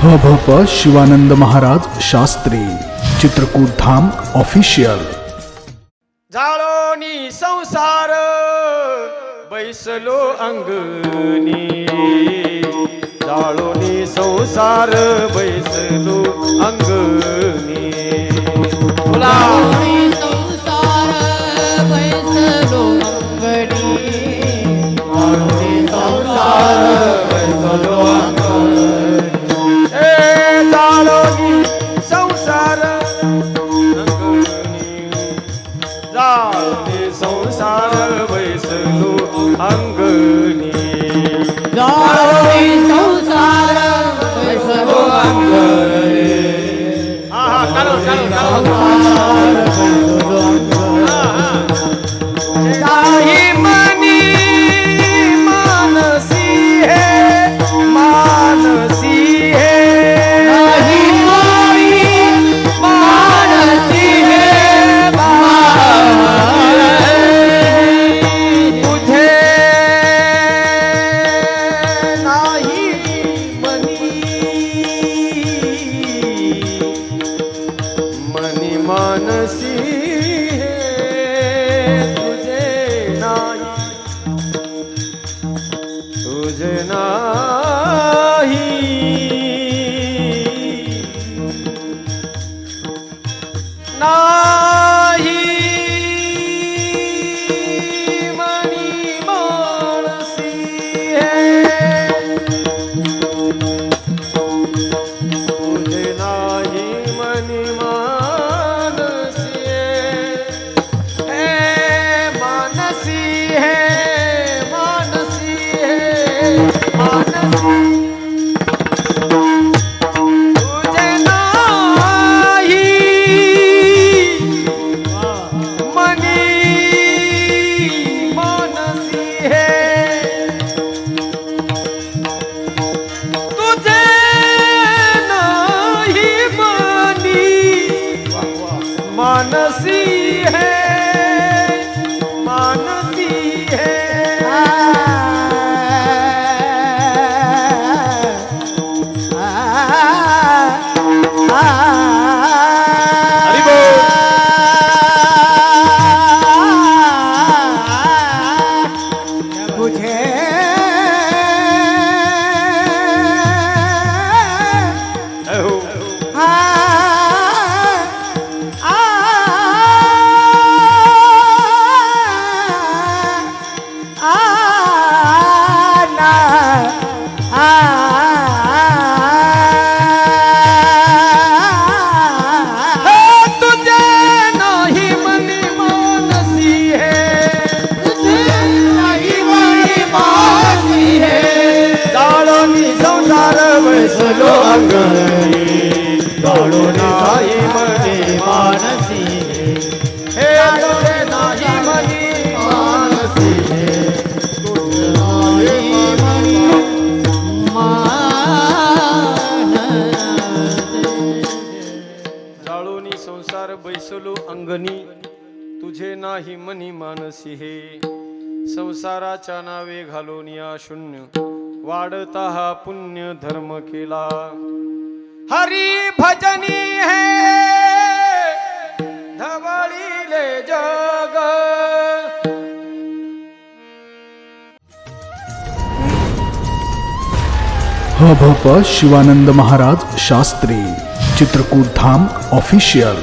ह भ प शिवानंद महाराज शास्त्री चित्रकूट धाम ऑफिशियल. जाळोनी संसार बैसलो अंगणी. जाळोनी संसार बैसलो अंगणी. तुला संसार बैसलो अंगणी. मानसी है मानसी है। हरि नाही मानसी हे नाही मनी मानसी संसार बैसलो अंगणी तुझे नाही मनी मानसी हे. संसाराच्या नावे घालून या शून्य. वाढता हा पुण्य धर्म केला. हरी भजनी हे धवळीले जग. ह भ प शिवानंद महाराज शास्त्री चित्रकूट धाम ऑफिशियल